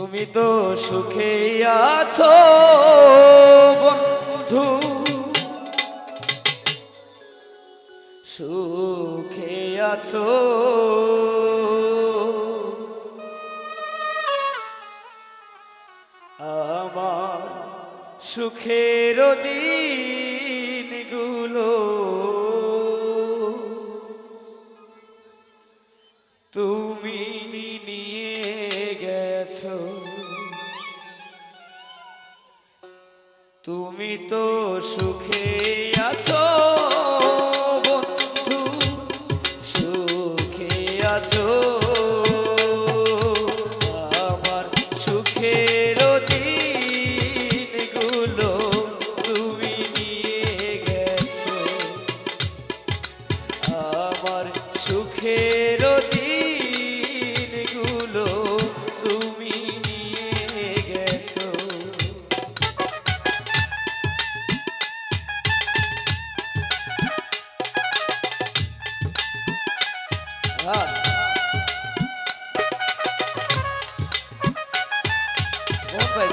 তুমি তো সুখে আছো বন্ধু। সুখে আছো। আমার সুখের দিনগুলো তুমি তো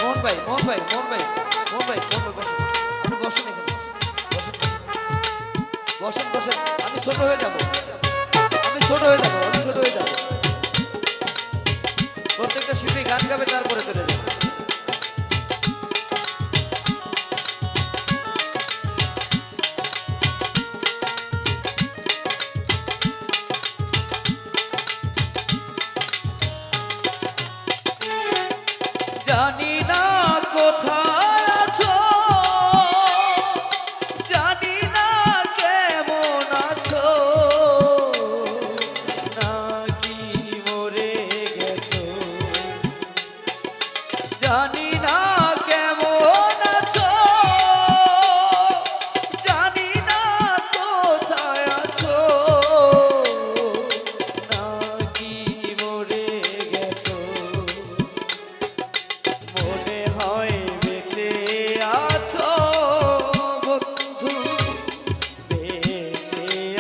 মোহন ভাই মোহন ভাই মোহন ভাই মোহন ভাই মোহন আমি ছোট হয়ে যাব। আমি ছোট হয়ে যাব, আমি ছোট হয়ে যাব। প্রত্যেকটা শিল্পী গান গাবে, তারপরে চলে যাবে।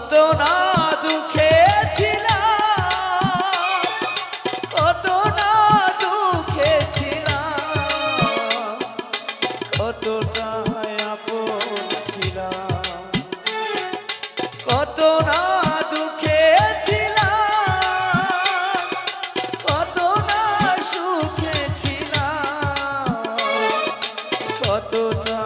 কত না দুঃখে ছিলাম, কত না দুঃখে ছিলাম কতটা আপন ছিলাম, কত না দুঃখে ছিলাম, কত না সুখে ছিলাম, কতটা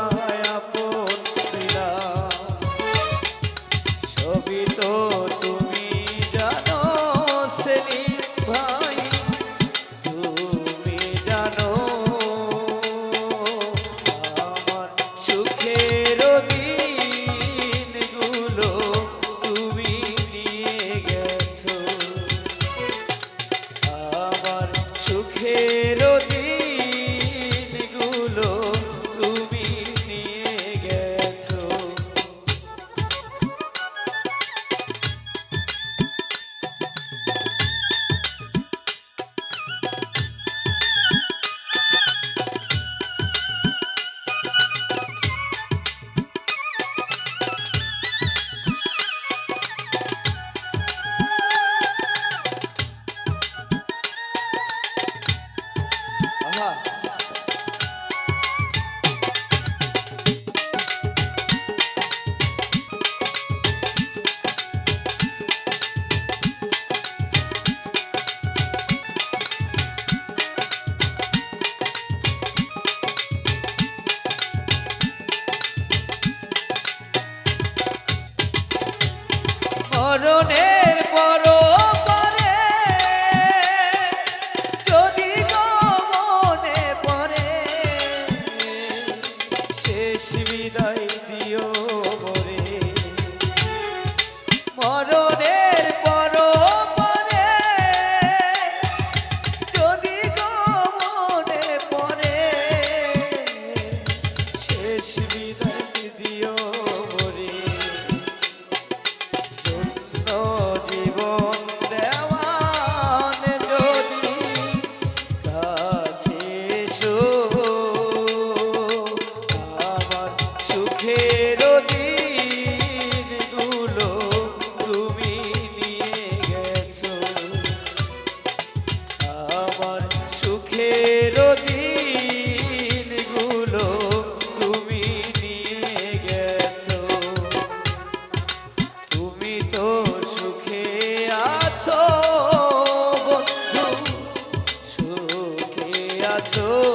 মরণের পর করে যদি মনে পড়ে, শেষ বিদায় দিও বরে। মরণের পর করে যদি মনে পড়ে, শেষ বিদায় soul.